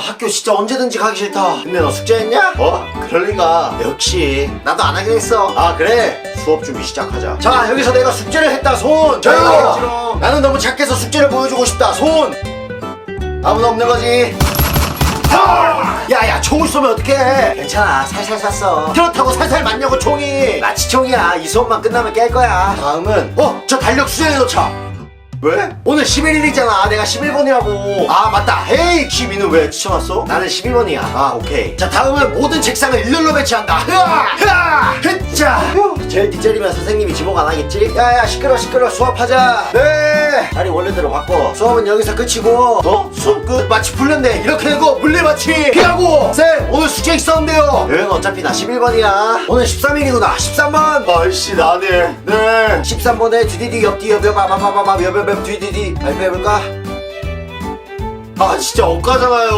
학교 진짜 언제든지 가기 싫다. 근데 너 숙제했냐? 어? 그럴 리가. 역시 나도 안 하긴 했어. 아 그래? 수업 준비 시작하자. 자 여기서 내가 숙제를 했다. 손 조용히 나는 너무 작게서 숙제를 보여주고 싶다. 손 아무도 없는 거지. 야야 총을 쏘면 어떡해? 괜찮아. 살살 쐈어. 그렇다고 살살 맞냐고 총이. 나치총이야. 이 수업만 끝나면 깰 거야. 다음은 어? 저 달력 수정해 놓자 왜? 오늘 11일이잖아. 내가 11번이라고. 아 맞다. 헤이 키미는 왜 추천왔어? 나는 11번이야. 아 오케이. 자 다음은 모든 책상을 일렬로 배치한다. 흐아! 흐아! 흐짜 제일 뒷자리면 선생님이 지목 안 하겠지? 야야 시끄러 시끄러. 수업하자. 네. 자리 원래대로 바꿔. 수업은 여기서 끝이고. 어? 수업 끝. 마치 풀렸네. 이렇게 되고 물리 마치 피하고. 쌤 오늘 수 13번인데요. 응 어차피 나 11번이야. 오늘 13일이구나. 13번. 아이씨 나네. 네. 13번에 뒤디디 옆뒤 여벼바바바바바 아, 여벼벼 뒤디디. 발표해볼까? 아 진짜 엇가잖아요.